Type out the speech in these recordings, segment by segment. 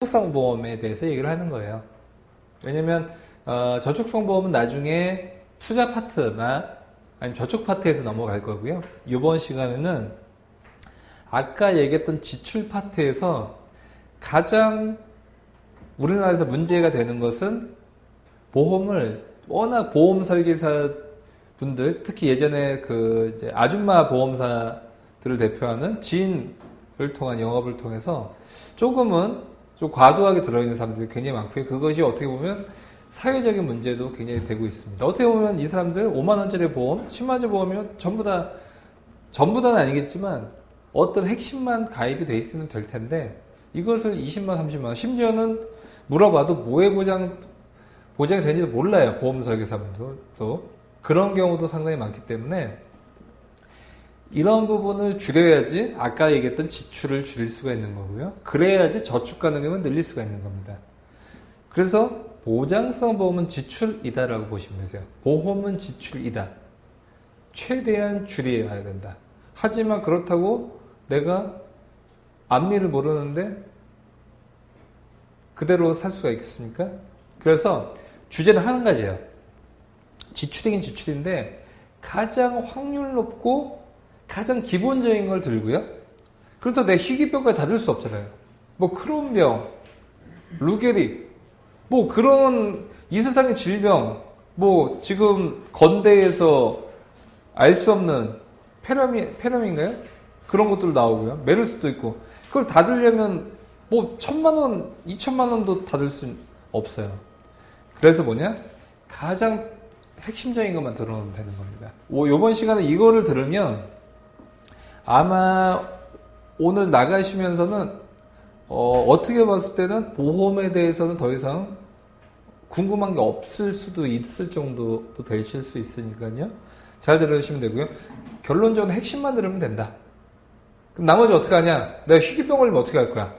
저축성 보험에 대해서 얘기를 하는 거예요. 왜냐면 어, 저축성 보험은 나중에 투자 파트나 아니면 저축 파트에서 넘어갈 거고요. 이번 시간에는 아까 얘기했던 지출 파트에서 가장 우리나라에서 문제가 되는 것은 보험을 워낙 보험 설계사 분들 특히 예전에 그 아줌마 보험사들을 대표하는 지인을 통한 영업을 통해서 조금은 좀 과도하게 들어있는 사람들이 굉장히 많고요. 그것이 어떻게 보면 사회적인 문제도 굉장히 되고 있습니다. 어떻게 보면 이 사람들 5만 원짜리 보험, 10만 원짜리 보험이면 전부 다 전부 다는 아니겠지만 어떤 핵심만 가입이 돼 있으면 될 텐데 이것을 20만, 30만 원, 심지어는 물어봐도 뭐에 보장 보장이 되는지도 몰라요. 보험 설계사분들도 그런 경우도 상당히 많기 때문에 이런 부분을 줄여야지 아까 얘기했던 지출을 줄일 수가 있는 거고요. 그래야지 저축 가능성을 늘릴 수가 있는 겁니다. 그래서 보장성 보험은 지출이다라고 보시면 되세요. 보험은 지출이다. 최대한 줄여야 된다. 하지만 그렇다고 내가 앞니를 모르는데 그대로 살 수가 있겠습니까? 그래서 주제는 한 가지예요. 지출이긴 지출인데 가장 확률 높고 가장 기본적인 걸 들고요. 그렇다고 내 희귀병까지 다 들 수 없잖아요. 뭐 크론병, 루게릭, 뭐 그런 이 세상의 질병, 뭐 지금 건대에서 알 수 없는 페라미, 페라미인가요? 그런 것들 나오고요. 메르스도 있고. 그걸 다 들려면 뭐 천만 원, 이천만 원도 다 들 수 없어요. 그래서 뭐냐? 가장 핵심적인 것만 들어놓으면 되는 겁니다. 오, 이번 시간에 이거를 들으면 아마 오늘 나가시면서는 어, 떻게 봤을 때는 보험에 대해서는 더 이상 궁금한 게 없을 수도 있을 정도도 되실 수 있으니까요. 잘 들으시면 되고요. 결론적으로 핵심만 들으면 된다. 그럼 나머지 어떻게 하냐? 내가 희귀병 걸리면 어떻게 할 거야?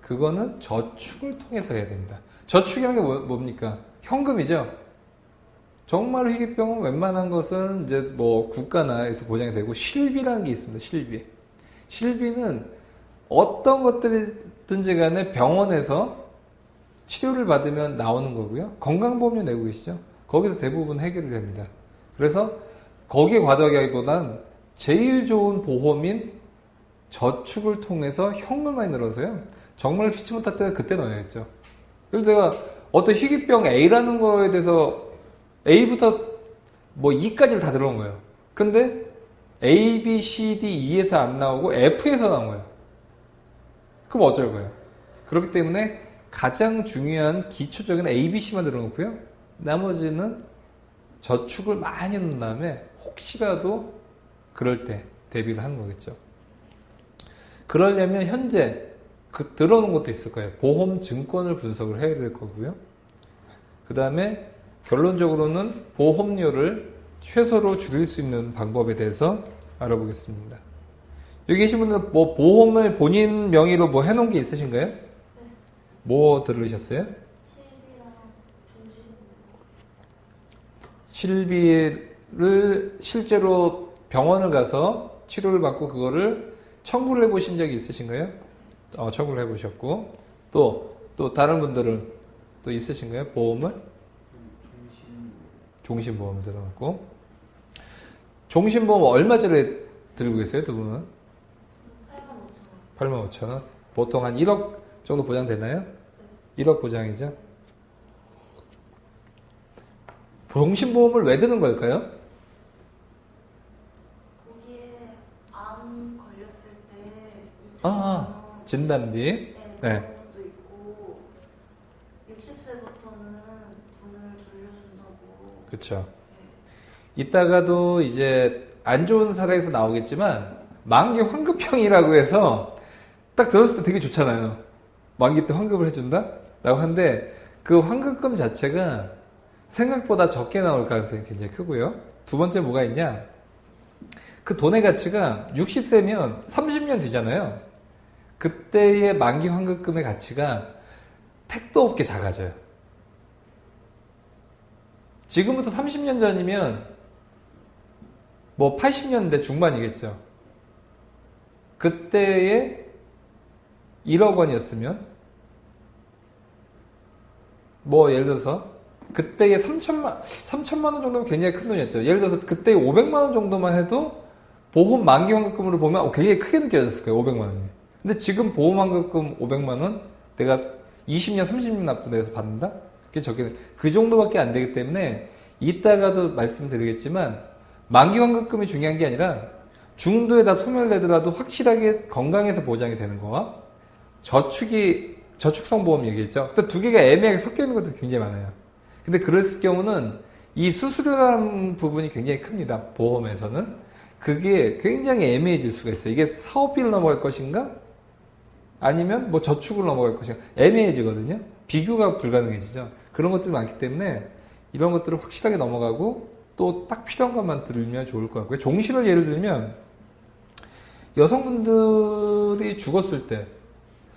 그거는 저축을 통해서 해야 됩니다. 저축이라는 게 뭐, 뭡니까? 현금이죠. 정말 희귀병은 웬만한 것은 이제 뭐 국가나에서 보장이 되고 실비라는 게 있습니다. 실비. 실비는 어떤 것들이든지 간에 병원에서 치료를 받으면 나오는 거고요. 건강보험료 내고 계시죠? 거기서 대부분 해결이 됩니다. 그래서 거기에 과도하게 하기보단 제일 좋은 보험인 저축을 통해서 현금만이 늘어서요. 정말 피치 못할 때는 그때 넣어야겠죠. 그래서 내가 어떤 희귀병 A라는 거에 대해서 A부터 뭐 E까지를 다 들어온 거예요. 근데 A, B, C, D, E에서 안 나오고 F에서 나온 거예요. 그럼 어쩔 거예요? 그렇기 때문에 가장 중요한 기초적인 A, B, C만 들어놓고요. 나머지는 저축을 많이 넣은 다음에 혹시라도 그럴 때 대비를 하는 거겠죠. 그러려면 현재 그 들어오는 것도 있을 거예요. 보험 증권을 분석을 해야 될 거고요. 그 다음에 결론적으로는 보험료를 최소로 줄일 수 있는 방법에 대해서 알아보겠습니다. 여기 계신 분들 뭐 보험을 본인 명의로 뭐 해놓은 게 있으신가요? 네. 뭐 들으셨어요? 실비를 실제로 병원을 가서 치료를 받고 그거를 청구를 해보신 적이 있으신가요? 어, 청구를 해보셨고 또, 또 다른 분들은 또 있으신가요? 보험을? 종신보험 들어갔고 종신보험 얼마짜리 들고 계세요 두 분은? 8만 5천 원. 보통 한 1억 정도 보장되나요? 네. 1억 보장이죠. 종신보험을 왜 드는 걸까요? 거기에 암 걸렸을 진단비. 네. 이따가도 이제 안 좋은 사례에서 나오겠지만 만기 환급형이라고 해서 딱 들었을 때 되게 좋잖아요. 만기 때 환급을 해준다? 라고 하는데 그 환급금 자체가 생각보다 적게 나올 가능성이 굉장히 크고요. 두 번째 뭐가 있냐? 그 돈의 가치가 60세면 30년 뒤잖아요. 그때의 만기 환급금의 가치가 택도 없게 작아져요. 지금부터 30년 전이면 뭐 80년대 중반이겠죠. 그때에 1억 원이었으면 뭐 예를 들어서 그때의 3천만 3천만 원 정도면 굉장히 큰 돈이었죠. 예를 들어서 그때 500만 원 정도만 해도 보험 만기 환급금으로 보면 어, 굉장히 크게 느껴졌을 거예요. 500만 원이. 근데 지금 보험 환급금 500만 원 내가 20년 30년 납부돼서 받는다? 적게 그 정도밖에 안 되기 때문에 이따가도 말씀드리겠지만 만기 환급금이 중요한 게 아니라 중도에 다 소멸되더라도 확실하게 건강해서 보장이 되는 거와 저축이 저축성 보험 얘기했죠. 근데 두 개가 애매하게 섞여 있는 것도 굉장히 많아요. 근데 그랬을 경우는 이 수수료라는 부분이 굉장히 큽니다. 보험에서는 그게 굉장히 애매해질 수가 있어요. 이게 사업비를 넘어갈 것인가? 아니면 뭐 저축을 넘어갈 것인가? 애매해지거든요. 비교가 불가능해지죠. 그런 것들이 많기 때문에 이런 것들을 확실하게 넘어가고 또 딱 필요한 것만 들으면 좋을 것 같고요. 종신을 예를 들면 여성분들이 죽었을 때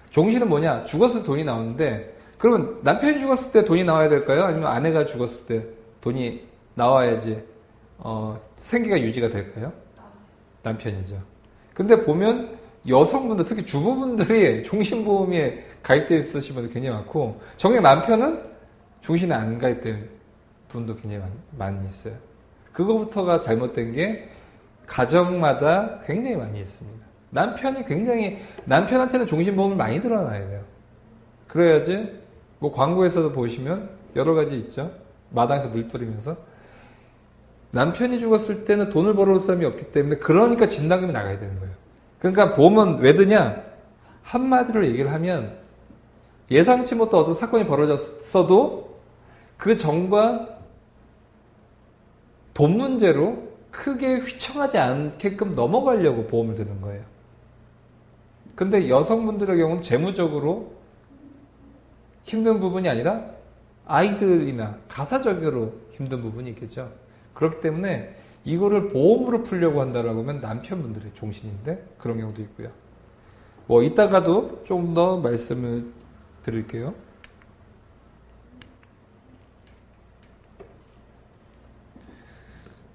종신은 뭐냐? 죽었을 때 돈이 나오는데 그러면 남편이 죽었을 때 돈이 나와야 될까요? 아니면 아내가 죽었을 때 돈이 나와야지 어, 생계가 유지가 될까요? 남편이죠. 근데 보면 여성분들 특히 주부분들이 종신보험에 가입되어 있으신 분들 굉장히 많고 정작 남편은 종신에 안 가입된 분도 굉장히 많- 많이 있어요. 그거부터가 잘못된 게 가정마다 굉장히 많이 있습니다. 남편이 굉장히 남편한테는 종신보험을 많이 들어놔야 돼요. 그래야지 뭐 광고에서도 보시면 여러 가지 있죠. 마당에서 물 뿌리면서 남편이 죽었을 때는 돈을 벌어올 사람이 없기 때문에 그러니까 진단금이 나가야 되는 거예요. 그러니까 보험은 왜 드냐? 한마디로 얘기를 하면 예상치 못한 어떤 사건이 벌어졌어도 그 전과 돈 문제로 크게 휘청하지 않게끔 넘어가려고 보험을 드는 거예요. 근데 여성분들의 경우는 재무적으로 힘든 부분이 아니라 아이들이나 가사적으로 힘든 부분이 있겠죠. 그렇기 때문에 이거를 보험으로 풀려고 한다라고 하면 남편분들의 종신인데 그런 경우도 있고요. 뭐 이따가도 좀 더 말씀을 드릴게요.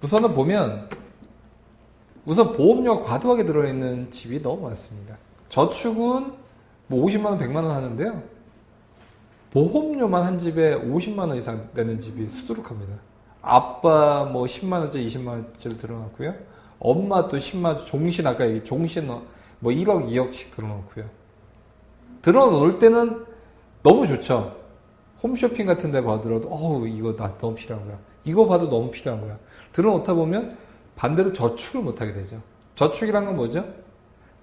우선은 보면 우선 보험료가 과도하게 들어있는 집이 너무 많습니다. 저축은 뭐 50만 원, 100만 원 하는데요. 보험료만 한 집에 50만 원 이상 내는 집이 수두룩합니다. 아빠 뭐 10만 원짜리, 20만 원짜리 들어놨고요. 엄마 또 10만 원, 종신 아까 얘기 종신 뭐 1억, 2억씩 들어놓고요. 들어놓을 때는 너무 좋죠. 홈쇼핑 같은 데 봐더라도 어우 이거 나 너무 필요한 거야. 이거 봐도 너무 필요한 거야. 들어놓다 보면 반대로 저축을 못하게 되죠. 저축이란 건 뭐죠?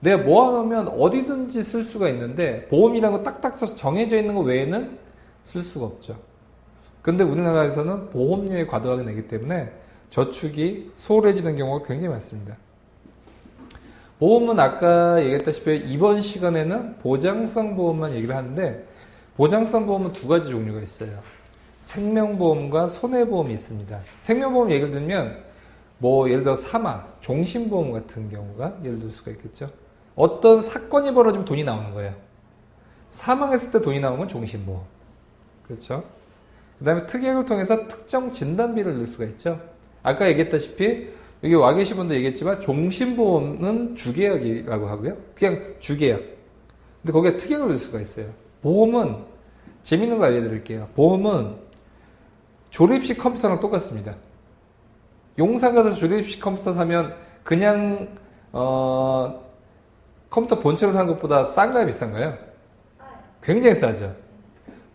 내가 모아놓으면 어디든지 쓸 수가 있는데 보험이라는 거 딱딱 정해져 있는 거 외에는 쓸 수가 없죠. 근데 우리나라에서는 보험료에 과도하게 내기 때문에 저축이 소홀해지는 경우가 굉장히 많습니다. 보험은 아까 얘기했다시피 이번 시간에는 보장성 보험만 얘기를 하는데 보장성 보험은 두 가지 종류가 있어요. 생명보험과 손해보험이 있습니다. 생명보험 얘기를 들면 뭐 예를 들어 사망, 종신보험 같은 경우가 예를 들 수가 있겠죠. 어떤 사건이 벌어지면 돈이 나오는 거예요. 사망했을 때 돈이 나오는 건 종신보험. 그렇죠? 그 다음에 특약을 통해서 특정 진단비를 넣을 수가 있죠. 아까 얘기했다시피 여기 와 계신 분도 얘기했지만 종신보험은 주계약이라고 하고요. 그냥 주계약. 근데 거기에 특약을 넣을 수가 있어요. 보험은 재밌는 거 알려드릴게요. 보험은 조립식 컴퓨터랑 똑같습니다. 용산 가서 조립식 컴퓨터 사면 그냥 어, 컴퓨터 본체로 사는 것보다 싼가요 비싼가요? 굉장히 싸죠.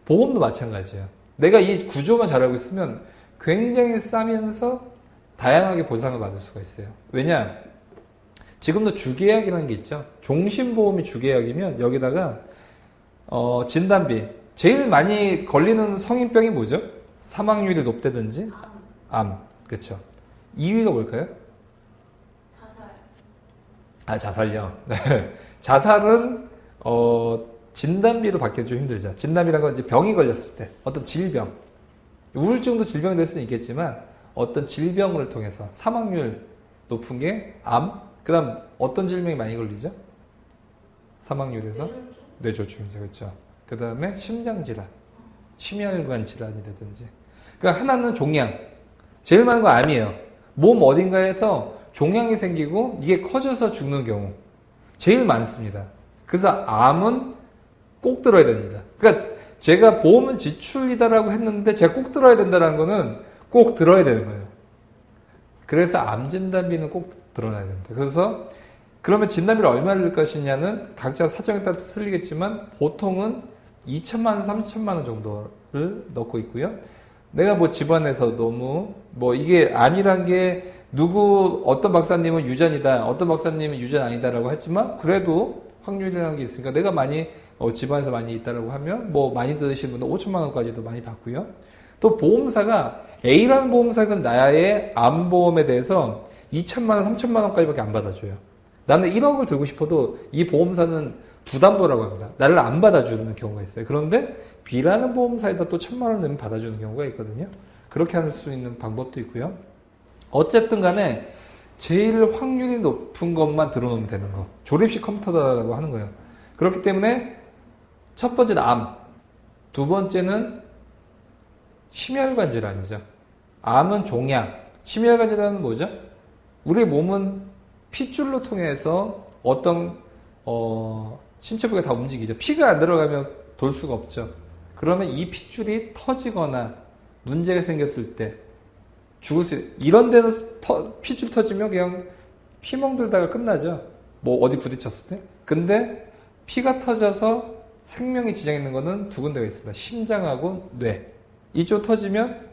보험도 마찬가지예요. 내가 이 구조만 잘 알고 있으면 굉장히 싸면서 다양하게 보상을 받을 수가 있어요. 왜냐? 지금도 주계약이라는 게 있죠. 종신보험이 주계약이면 여기다가 어, 진단비 제일 많이 걸리는 성인병이 뭐죠? 사망률이 높다든지 암 그렇죠. 2위가 뭘까요? 자살. 아 자살요. 네. 자살은 어, 진단비로 받기 좀 힘들죠. 진단비라는 건 이제 병이 걸렸을 때 어떤 질병, 우울증도 질병이 될 수는 있겠지만 어떤 질병을 통해서 사망률 높은 게 암, 그다음 어떤 질병이 많이 걸리죠? 사망률에서 뇌졸중? 뇌졸중이죠, 그렇죠. 그 다음에 심장 질환, 심혈관 질환이라든지. 그러니까 하나는 종양, 제일 많은 건 암이에요. 몸 어딘가에서 종양이 생기고 이게 커져서 죽는 경우 제일 많습니다. 그래서 암은 꼭 들어야 됩니다. 그러니까 제가 보험은 지출이다라고 했는데 제가 꼭 들어야 된다는 거는 꼭 들어야 되는 거예요. 그래서 암 진단비는 꼭 들어놔야 됩니다. 그래서 그러면 진단비를 얼마를 들 것이냐는 각자 사정에 따라 틀리겠지만 보통은 2천만 원, 3천만 원 정도를 넣고 있고요. 내가 뭐 집안에서 너무 뭐 이게 암이란 게 누구 어떤 박사님은 유전이다, 어떤 박사님은 유전 아니다라고 했지만 그래도 확률이라는 게 있으니까 내가 많이 어, 집안에서 많이 있다라고 하면 뭐 많이 들으시는 분은 5천만 원까지도 많이 받고요. 또 보험사가 A라는 보험사에서 나의 암 보험에 대해서 2천만 원, 3천만 원까지밖에 안 받아줘요. 나는 1억을 들고 싶어도 이 보험사는 부담보라고 합니다. 나를 안 받아주는 경우가 있어요. 그런데 B라는 보험사에다 또 천만 원 내면 받아주는 경우가 있거든요. 그렇게 할 수 있는 방법도 있고요. 어쨌든 간에 제일 확률이 높은 것만 들어놓으면 되는 거. 조립식 컴퓨터다라고 하는 거예요. 그렇기 때문에 첫 번째는 암, 두 번째는 심혈관 질환이죠. 암은 종양, 심혈관 질환은 뭐죠? 우리 몸은 핏줄로 통해서 어떤 어, 신체부가 다 움직이죠. 피가 안 들어가면 돌 수가 없죠. 그러면 이 핏줄이 터지거나 문제가 생겼을 때 죽을 수 이런 데는 터, 핏줄 터지면 그냥 피멍 들다가 끝나죠. 뭐 어디 부딪혔을 때. 근데 피가 터져서 생명이 지장 있는 거는 두 군데가 있습니다. 심장하고 뇌. 이쪽 터지면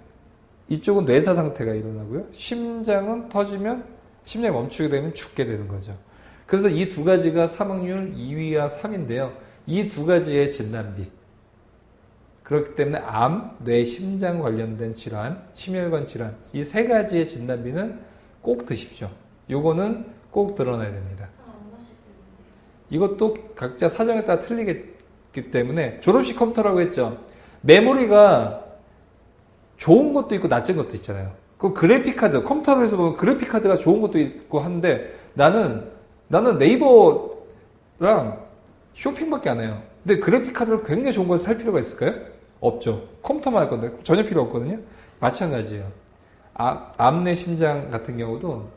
이쪽은 뇌사 상태가 일어나고요. 심장은 터지면 심장이 멈추게 되면 죽게 되는 거죠. 그래서 이 두 가지가 사망률 2위와 3인데요. 이 두 가지의 진단비. 그렇기 때문에 암, 뇌, 심장 관련된 질환, 심혈관 질환 이 세 가지의 진단비는 꼭 드십시오. 요거는 꼭 드러나야 됩니다. 아. 이것도 각자 사정에 따라 틀리기 때문에 졸업식 컴퓨터라고 했죠. 메모리가 좋은 것도 있고 낮은 것도 있잖아요. 그 그래픽 카드 컴퓨터에서 보면 그래픽 카드가 좋은 것도 있고 한데 나는 나는 네이버랑 쇼핑밖에 안 해요. 근데 그래픽 카드를 굉장히 좋은 걸 살 필요가 있을까요? 없죠. 컴퓨터만 할 건데 전혀 필요 없거든요. 마찬가지예요. 아, 암내 심장 같은 경우도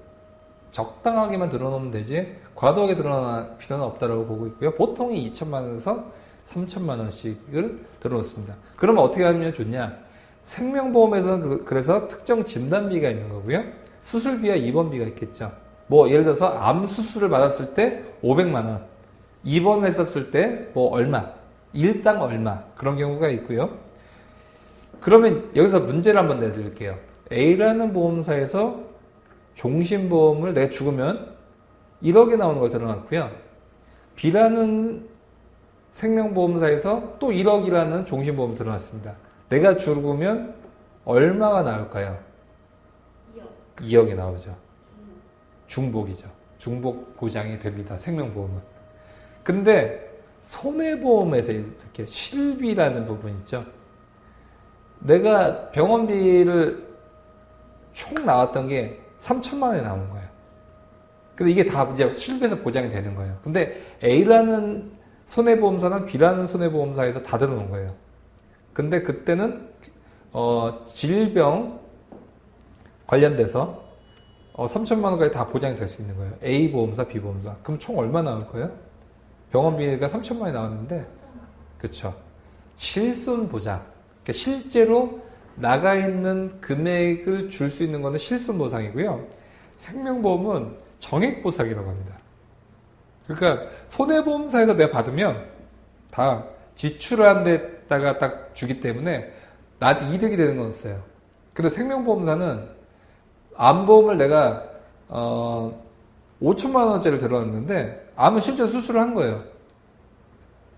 적당하게만 들어놓으면 되지 과도하게 드러날 필요는 없다고 보고 있고요. 보통이 2천만 원에서 3천만 원씩을 들어놓습니다. 그러면 어떻게 하면 좋냐? 생명보험에서는 그- 그래서 특정 진단비가 있는 거고요. 수술비와 입원비가 있겠죠. 뭐 예를 들어서 암 수술을 받았을 때 500만 원, 입원했었을 때 뭐 얼마, 일당 얼마 그런 경우가 있고요. 그러면 여기서 문제를 한번 내드릴게요. A라는 보험사에서 종신보험을 내가 죽으면 1억이 나오는 걸 들어놨고요. B라는 생명보험사에서 또 1억이라는 종신보험을 들어놨습니다. 내가 죽으면 얼마가 나올까요? 2억. 2억이 나오죠. 중복이죠. 중복 보장이 됩니다. 생명보험은. 근데 손해보험에서 이렇게 실비라는 부분 있죠. 내가 병원비를 총 나왔던 게 3천만 원이 나온 거예요. 근데 이게 다 이제 실비에서 보장이 되는 거예요. 근데 A라는 손해보험사는 B라는 손해보험사에서 다 들어놓은 거예요. 근데 그때는 어, 질병 관련돼서 어, 3천만 원까지 다 보장이 될 수 있는 거예요. A 보험사, B 보험사. 그럼 총 얼마 나올 거예요? 병원비가 3천만 원이 나왔는데, 그렇죠. 실손 보장. 그러니까 실제로 나가 있는 금액을 줄 수 있는 거는 실손 보상이고요. 생명보험은 정액 보상이라고 합니다. 그러니까 손해보험사에서 내가 받으면 다 지출한 데다가 딱 주기 때문에 나한테 이득이 되는 건 없어요. 근데 생명보험사는 암보험을 내가 어 5천만 원짜리를 들어놨는데 암은 실제 수술을 한 거예요.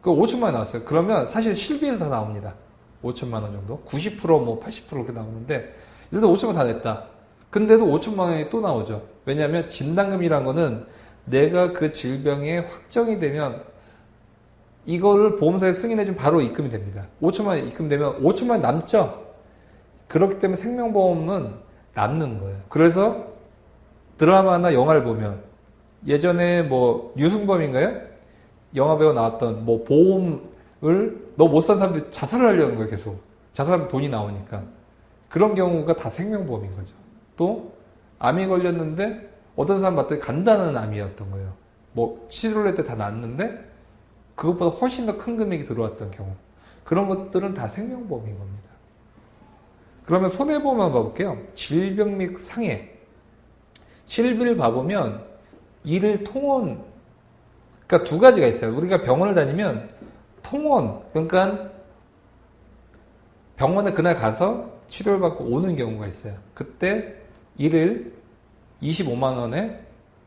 그 5천만 원 나왔어요. 그러면 사실 실비에서 다 나옵니다. 5천만 원 정도. 90%뭐 80% 이렇게 나오는데 일단 5천만 원 다 냈다. 근데도 5천만 원이 또 나오죠. 왜냐하면 진단금이란 거는 내가 그 질병에 확정이 되면 이거를 보험사에 승인해주면 바로 입금이 됩니다. 5천만 원 입금되면 5천만 원 남죠? 그렇기 때문에 생명보험은 남는 거예요. 그래서 드라마나 영화를 보면 예전에 뭐 유승범인가요? 영화배우 나왔던 뭐 보험을 너 못 산 사람들이 자살을 하려는 거예요, 계속. 자살하면 돈이 나오니까. 그런 경우가 다 생명보험인 거죠. 또 암이 걸렸는데 어떤 사람 봤더니 간단한 암이었던 거예요. 뭐 치료를 할때다 낫는데 그것보다 훨씬 더 큰 금액이 들어왔던 경우. 그런 것들은 다 생명보험인 겁니다. 그러면 손해보험만 봐볼게요. 질병 및 상해. 실비를 봐보면 이를 통원, 그러니까 두 가지가 있어요. 우리가 병원을 다니면 통원, 그러니까 병원에 그날 가서 치료를 받고 오는 경우가 있어요. 그때 이를 25만 원에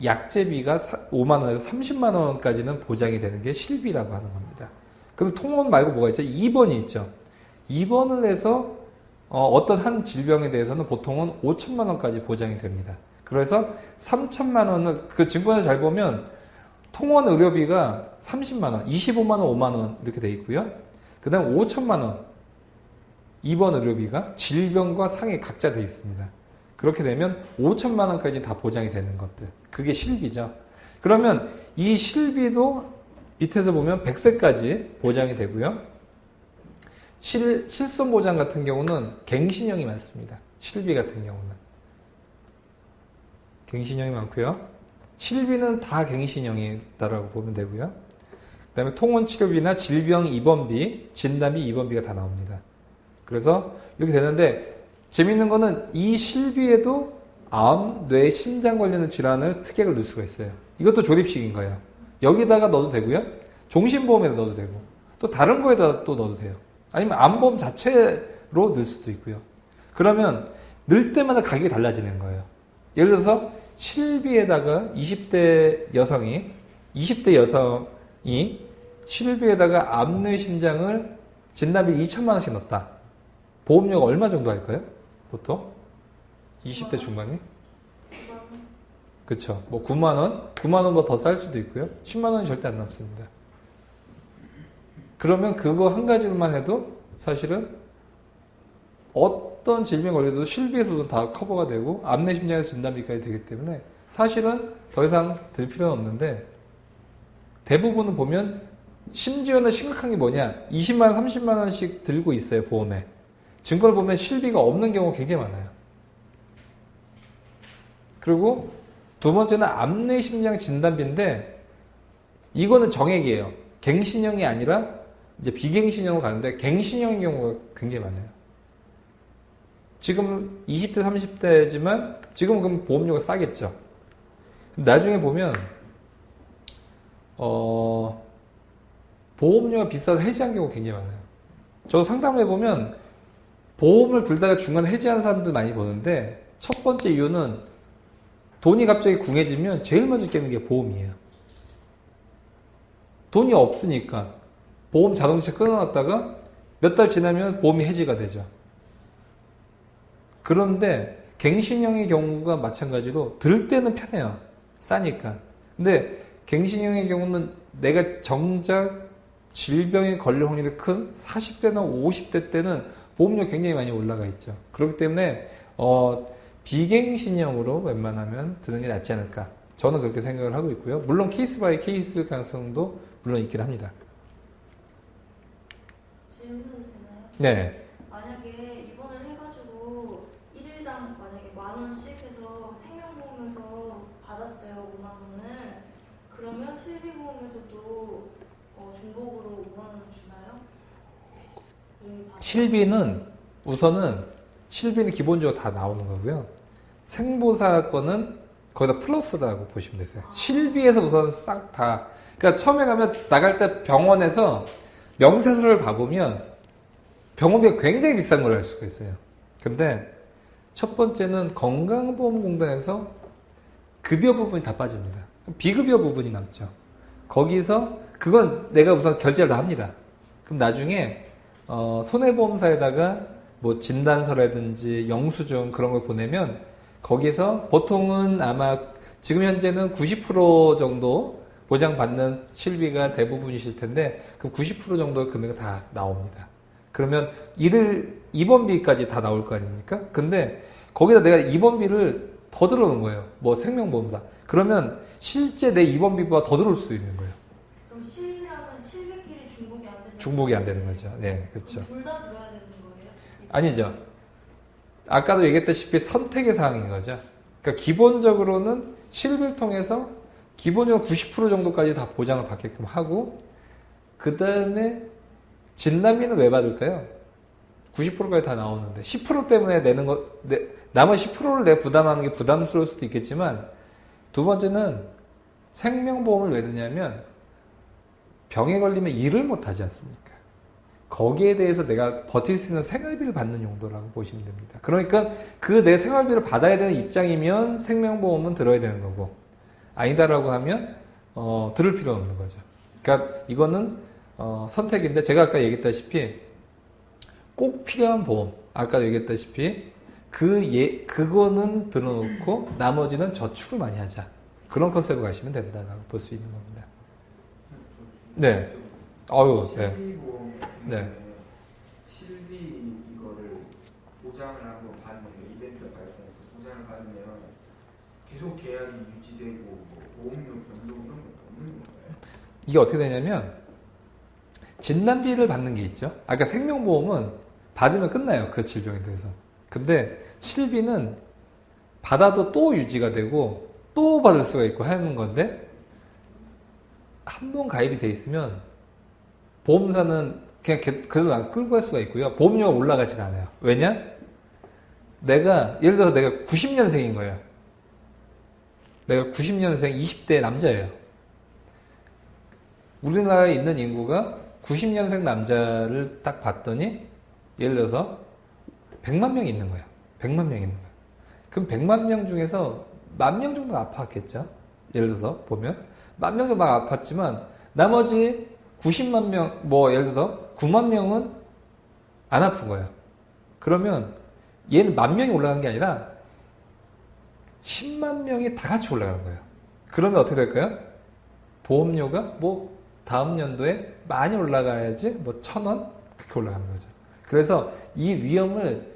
약제비가 5만 원에서 30만 원까지는 보장이 되는 게 실비라고 하는 겁니다. 그럼 통원 말고 뭐가 있죠? 2번이 있죠. 2번을 해서 어, 떤한 질병에 대해서는 보통은 5천만 원까지 보장이 됩니다. 그래서 3천만 원을 그 증권에 잘 보면 통원 의료비가 30만 원, 25만 원, 5만 원 이렇게 돼 있고요. 그다음 5천만 원 2번 의료비가 질병과 상해 각자 돼 있습니다. 그렇게 되면 5천만 원까지 다 보장이 되는 것들. 그게 실비죠. 그러면 이 실비도 밑에서 보면 100세까지 보장이 되고요. 실, 실손 보장 같은 경우는 갱신형이 많습니다. 실비 같은 경우는. 갱신형이 많고요. 실비는 다 갱신형이다라고 보면 되고요. 그 다음에 통원치료비나 질병 입원비, 진단비, 입원비가 다 나옵니다. 그래서 이렇게 되는데 재밌는 거는 이 실비에도 암, 뇌, 심장 관련된 질환을 특약을 넣을 수가 있어요. 이것도 조립식인 거예요. 여기다가 넣어도 되고요. 종신보험에다 넣어도 되고 또 다른 거에다 또 넣어도 돼요. 아니면 암보험 자체로 넣을 수도 있고요. 그러면 넣을 때마다 가격이 달라지는 거예요. 예를 들어서 실비에다가 20대 여성이 20대 여성이 실비에다가 암뇌 심장을 진단비 2천만 원씩 넣었다. 보험료가 얼마 정도 할까요? 보통 20대 중반에 그쵸. 뭐 9만 원, 9만 원보다 더 쌀 수도 있고요. 10만 원이 절대 안 남습니다. 그러면 그거 한 가지로만 해도 사실은 어떤 질병 걸려도 실비에서도 다 커버가 되고 암내 심장에서 진단비까지 되기 때문에 사실은 더 이상 들 필요는 없는데 대부분은 보면 심지어는 심각한 게 뭐냐? 20만 원, 30만 원씩 들고 있어요 보험에. 증거를 보면 실비가 없는 경우가 굉장히 많아요. 그리고 두 번째는 암내 심장 진단비인데 이거는 정액이에요. 갱신형이 아니라 이제 비갱신형으로 가는데 갱신형인 경우가 굉장히 많아요 지금 20대, 30대지만 지금은 그럼 보험료가 싸겠죠. 나중에 보면 어, 보험료가 비싸서 해지한 경우가 굉장히 많아요. 저도 상담을 해보면 보험을 들다가 중간에 해지하는 사람들 많이 보는데 첫 번째 이유는 돈이 갑자기 궁해지면 제일 먼저 깨는 게 보험이에요. 돈이 없으니까 보험 자동차 끊어놨다가 몇 달 지나면 보험이 해지가 되죠. 그런데 갱신형의 경우가 마찬가지로 들 때는 편해요. 싸니까. 근데 갱신형의 경우는 내가 정작 질병에 걸릴 확률이 큰 40대나 50대 때는 보험료 굉장히 많이 올라가 있죠. 그렇기 때문에 어, 비갱신형으로 웬만하면 드는 게 낫지 않을까. 저는 그렇게 생각을 하고 있고요. 물론 케이스 바이 케이스 가능성도 물론 있긴 합니다. 질문도 되나요? 네. 만약에 입원을 해가지고 1일당 만약에 만 원씩 해서 생명보험에서 받았어요 5만 원을 그러면 실비보험에서도 어, 중복으로 5만 원 주나요? 받- 실비는 우선은 실비는 기본적으로 다 나오는 거고요. 생보사 건은 거기다 플러스라고 보시면 되세요. 실비에서 우선 싹 다. 그러니까 처음에 가면 나갈 때 병원에서 명세서를 봐보면 병원비가 굉장히 비싼 걸 알 수가 있어요. 근데 첫 번째는 건강보험공단에서 급여 부분이 다 빠집니다. 비급여 부분이 남죠. 거기서 그건 내가 우선 결제를 다 합니다. 그럼 나중에 어, 손해보험사에다가 뭐 진단서라든지 영수증 그런 걸 보내면 거기서 보통은 아마 지금 현재는 90% 정도 보장받는 실비가 대부분이실 텐데 그럼 90% 정도의 금액이 다 나옵니다. 그러면 이를 입원비까지 다 나올 거 아닙니까? 근데 거기다 내가 입원비를 더 들어오는 거예요. 뭐 생명보험사. 그러면 실제 내 입원비보다 더 들어올 수도 있는 거예요. 그럼 실비랑은 실비끼리 중복이 안 되는 중복이 안 되는 거죠. 네, 그렇죠. 둘 다 들어야 되는 거예요? 아니죠. 아까도 얘기했다시피 선택의 사항인 거죠. 그러니까 기본적으로는 실비를 통해서 기본적으로 90% 정도까지 다 보장을 받게끔 하고 그 다음에 진단비는 왜 받을까요? 90%까지 다 나오는데 10% 때문에 내는 거 내, 나머지 10%를 내 부담하는 게 부담스러울 수도 있겠지만 두 번째는 생명보험을 왜 드냐면 병에 걸리면 일을 못 하지 않습니까? 거기에 대해서 내가 버틸 수 있는 생활비를 받는 용도라고 보시면 됩니다. 그러니까 그 내 생활비를 받아야 되는 입장이면 생명보험은 들어야 되는 거고 아니다라고 하면 어, 들을 필요 없는 거죠. 그러니까 이거는 어, 선택인데 제가 아까 얘기했다시피 꼭 필요한 보험 아까 얘기했다시피 그 예, 그거는 들어놓고 나머지는 저축을 많이 하자 그런 컨셉을 가시면 된다라고 볼 수 있는 겁니다. 네. 어유, 네. 네. 실비 이거를 보장을 한번 받으면 이벤트가 발생해서 보장을 받으면 계속 계약이 유지되고 뭐 보험료 변동 이런 거 없는 건가요? 이게 어떻게 되냐면 진단비를 받는 게 있죠. 아까 생명보험은 받으면 끝나요. 그 질병에 대해서. 근데 실비는 받아도 또 유지가 되고 또 받을 수가 있고 하는 건데 한 번 가입이 돼 있으면 보험사는 그냥 걔- 그대로 안 끌고 갈 수가 있고요. 보험료가 올라가지가 않아요. 왜냐? 내가 예를 들어서 내가 90년생인 거예요. 내가 90년생 20대 남자예요. 우리나라에 있는 인구가 90년생 남자를 딱 봤더니 예를 들어서 100만 명이 있는 거야. 100만 명이 있는 거야. 그럼 100만 명 중에서 만 명 정도 아팠겠죠? 예를 들어서 보면 만 명도 막 아팠지만 나머지 90만 명, 뭐 예를 들어서 9만 명은 안 아픈 거예요. 그러면 얘는 만 명이 올라가는 게 아니라 10만 명이 다 같이 올라가는 거예요. 그러면 어떻게 될까요? 보험료가 뭐 다음 연도에 많이 올라가야지 뭐 천 원 그렇게 올라가는 거죠. 그래서 이 위험을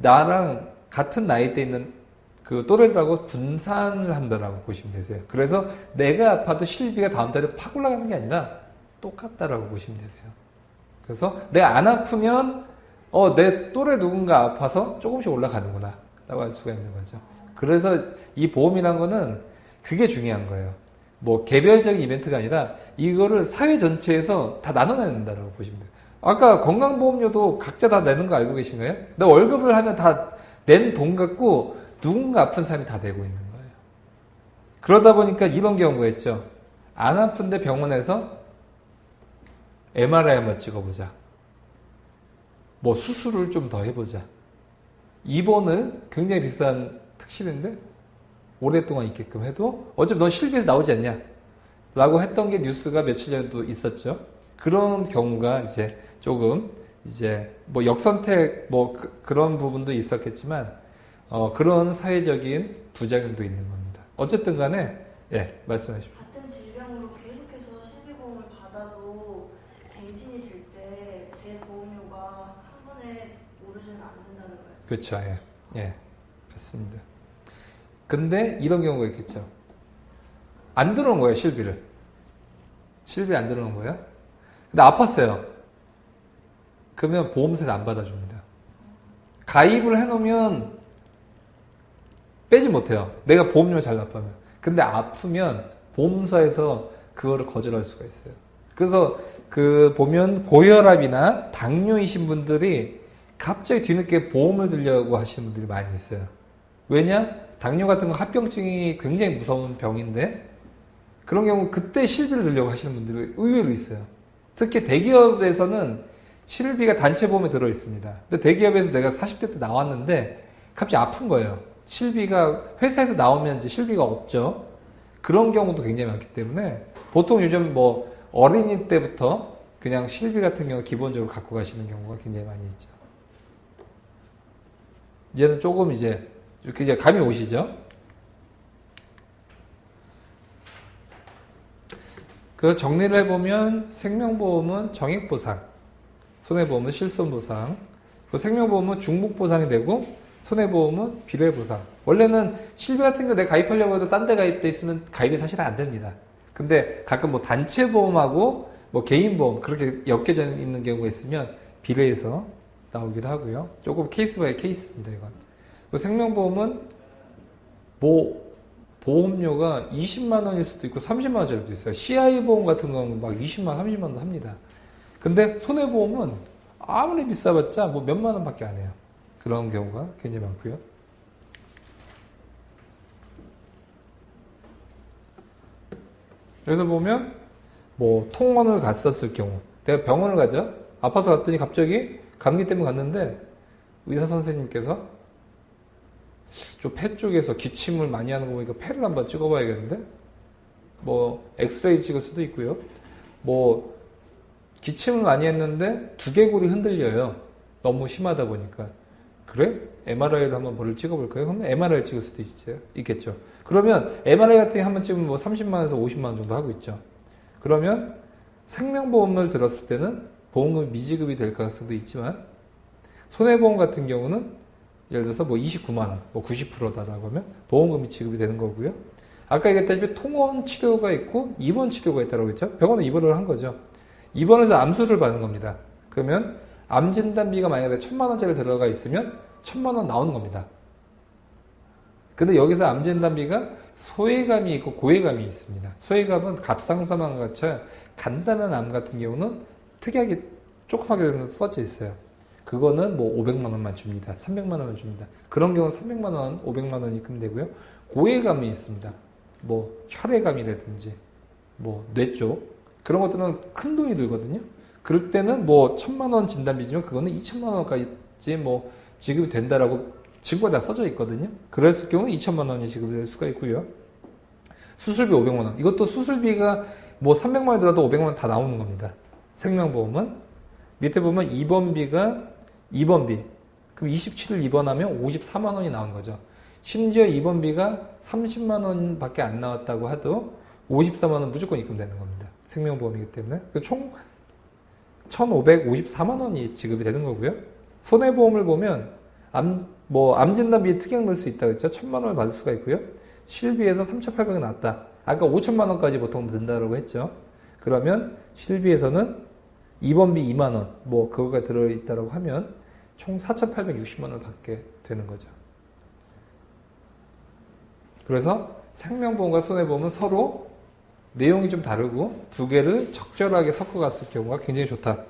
나랑 같은 나이대 있는 그 또래들하고 분산을 한다라고 보시면 되세요. 그래서 내가 아파도 실비가 다음 달에 팍 올라가는 게 아니라 똑같다라고 보시면 되세요. 그래서 내가 안 아프면 어 내 또래 누군가 아파서 조금씩 올라가는구나 라고 할 수가 있는 거죠. 그래서 이 보험이란 거는 그게 중요한 거예요. 뭐 개별적인 이벤트가 아니라 이거를 사회 전체에서 다 나눠낸다라고 보시면 돼요. 아까 건강보험료도 각자 다 내는 거 알고 계신가요? 나 월급을 하면 다 낸 돈 갖고 누군가 아픈 사람이 다 내고 있는 거예요. 그러다 보니까 이런 경우가 있죠. 안 아픈데 병원에서 MRI 한번 찍어보자. 뭐 수술을 좀 더 해보자. 입원을 굉장히 비싼 특실인데 오랫동안 있게끔 해도 어차피 넌 실비에서 나오지 않냐? 라고 했던 게 뉴스가 며칠 전에도 있었죠. 그런 경우가 이제 조금 이제 뭐 역선택 뭐 그, 런 부분도 있었겠지만 어 그런 사회적인 부작용도 있는 겁니다. 어쨌든 간에 예, 말씀하십시오. 같은 질병으로 계속해서 실비보험을 받아도 갱신이 될 때 제 보험료가 한 번에 오르지는 않는다는 거예요. 그렇죠. 예. 예. 맞습니다. 근데 이런 경우가 있겠죠. 안 들어온 거예요, 실비를. 실비 안 들어온 거예요. 근데 아팠어요. 그러면 보험사에서 안 받아줍니다. 가입을 해놓으면 빼지 못해요. 내가 보험료 잘 납부하면. 근데 아프면 보험사에서 그거를 거절할 수가 있어요. 그래서 그 보면 고혈압이나 당뇨이신 분들이 갑자기 뒤늦게 보험을 들려고 하시는 분들이 많이 있어요. 왜냐? 당뇨 같은 거 합병증이 굉장히 무서운 병인데 그런 경우 그때 실비를 들려고 하시는 분들이 의외로 있어요. 특히 대기업에서는 실비가 단체 보험에 들어 있습니다. 근데 대기업에서 내가 40대 때 나왔는데 갑자기 아픈 거예요. 실비가 회사에서 나오면 이제 실비가 없죠. 그런 경우도 굉장히 많기 때문에 보통 요즘 뭐 어린이 때부터 그냥 실비 같은 경우 기본적으로 갖고 가시는 경우가 굉장히 많이 있죠. 이제는 조금 이제 이렇게 이제 감이 오시죠? 그 정리를 해보면 생명보험은 정액보상, 손해보험은 실손보상, 그 생명보험은 중복보상이 되고 손해보험은 비례보상. 원래는 실비 같은 거 내가 가입하려고 해도 딴 데 가입돼 있으면 가입이 사실 안 됩니다. 근데 가끔 뭐 단체보험하고 뭐 개인보험 그렇게 엮여져 있는 경우가 있으면 비례해서 나오기도 하고요. 조금 케이스 바이 케이스입니다, 이건. 그 생명보험은 뭐 보험료가 20만 원일 수도 있고 30만 원짜리도 있어요. CI 보험 같은 경우는 막 20만, 30만 원도 합니다. 근데 손해보험은 아무리 비싸봤자 뭐 몇만 원밖에 안 해요. 그런 경우가 굉장히 많고요. 그래서 보면 뭐 통원을 갔었을 경우 내가 병원을 가죠. 아파서 갔더니 갑자기 감기 때문에 갔는데 의사 선생님께서 좀 폐 쪽에서 기침을 많이 하는 거 보니까 폐를 한번 찍어봐야겠는데 뭐 엑스레이 찍을 수도 있고요. 뭐 기침을 많이 했는데 두개골이 흔들려요. 너무 심하다 보니까. 그래? MRI도 한번 뭐를 찍어볼까요? 그러면 MRI 찍을 수도 있죠. 있겠죠. 그러면 MRI 같은 게 한번 찍으면 뭐 30만원에서 50만원 정도 하고 있죠. 그러면 생명보험을 들었을 때는 보험금이 미지급이 될 가능성도 있지만 손해보험 같은 경우는 예를 들어서 뭐 29만 원, 뭐 90%다라고 하면 보험금이 지급이 되는 거고요. 아까 얘기했다시피 통원 치료가 있고 입원 치료가 있다고 했죠. 병원은 입원을 한 거죠. 입원해서 암수를 받는 겁니다. 그러면 암 진단비가 만약에 천만 원짜리 들어가 있으면 천만 원 나오는 겁니다. 근데 여기서 암 진단비가 소외감이 있고 고외감이 있습니다. 소외감은 갑상선암 같이 간단한 암 같은 경우는 특이하게 조그맣게 써져 있어요. 그거는 뭐 500만 원만 줍니다. 300만 원만 줍니다. 그런 경우는 300만 원, 500만 원이 입금되고요. 고외감이 있습니다. 뭐 혈액암이라든지 뭐 뇌 쪽 그런 것들은 큰 돈이 들거든요. 그럴 때는 뭐 천만 원 진단비지만 그거는 2천만 원까지 뭐 지급이 된다라고 증거가 다 써져 있거든요. 그랬을 경우는 2천만 원이 지급이 될 수가 있고요. 수술비 500만 원. 이것도 수술비가 뭐 300만 원 들어도 500만 원 다 나오는 겁니다. 생명보험은 밑에 보면 입원비가 입원비. 그럼 27일 입원하면 54만 원이 나온 거죠. 심지어 입원비가 30만 원밖에 안 나왔다고 해도 54만 원 무조건 입금되는 겁니다. 생명보험이기 때문에 그총 1,554만 원이 지급이 되는 거고요. 손해보험을 보면 암, 뭐 암진단비 특약 넣을 수 있다 그랬죠. 1,000만 원을 받을 수가 있고요. 실비에서 3,800원 나왔다. 아까 5천만 원까지 보통 든다고 했죠. 그러면 실비에서는 입원비 2만 원, 뭐 그거가 들어있다고 하면 총 4,860만 원을 받게 되는 거죠. 그래서 생명보험과 손해보험은 서로 내용이 좀 다르고 두 개를 적절하게 섞어갔을 경우가 굉장히 좋다.